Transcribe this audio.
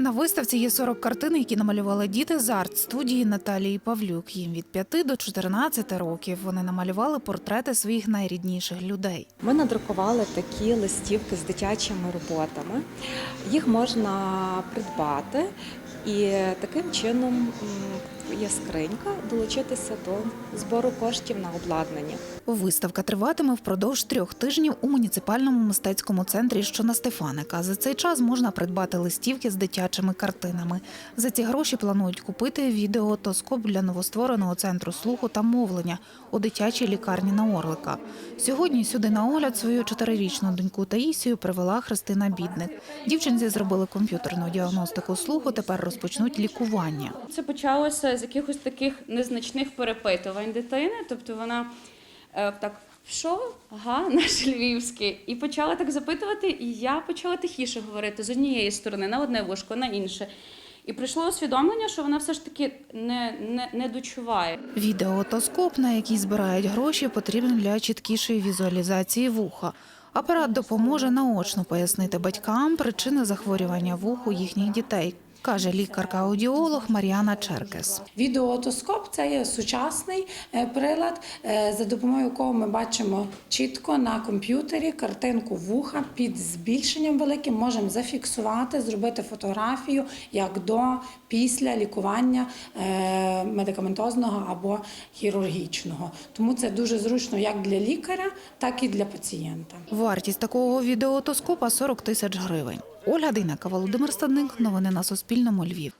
На виставці є 40 картин, які намалювали діти з арт-студії Наталії Павлюк. Їм від 5 до 14 років. Вони намалювали портрети своїх найрідніших людей. Ми надрукували такі листівки з дитячими роботами. Їх можна придбати, і таким чином є скринька долучитися до збору коштів на обладнання. Виставка триватиме впродовж трьох тижнів у муніципальному мистецькому центрі, що на Стефаника. За цей час можна придбати листівки з дитячими картинами. За ці гроші планують купити відеотоскоп для новоствореного центру слуху та мовлення у дитячій лікарні на Орлика. Сьогодні сюди на огляд свою чотирирічну доньку Таїсію привела Христина Бідник. Дівчинці зробили комп'ютерну діагностику слуху. Тепер розпочнуть лікування. Це почалося з якихось таких незначних перепитувань дитини. Тобто вона е, так, що? Ага, наш львівський. І почала так запитувати, і я почала тихіше говорити з однієї сторони на одне вушко, на інше. І прийшло усвідомлення, що вона все ж таки не, не, не дочуває. Відеотоскоп, на який збирають гроші, потрібен для чіткішої візуалізації вуха. Апарат допоможе наочно пояснити батькам причини захворювання вуху їхніх дітей, каже лікарка-аудіолог Мар'яна Черкес. Відеоотоскоп це є сучасний е, прилад, е, за допомогою якого ми бачимо чітко на комп'ютері картинку вуха під збільшенням великим. Можемо зафіксувати, зробити фотографію як до, після лікування е, медикаментозного або хірургічного. Тому це дуже зручно як для лікаря, так і для пацієнта. Вартість такого відеотоскопа 40 тисяч гривень. Ольга Дейнека, Володимир Стадник. Новини на Суспільному. Львів.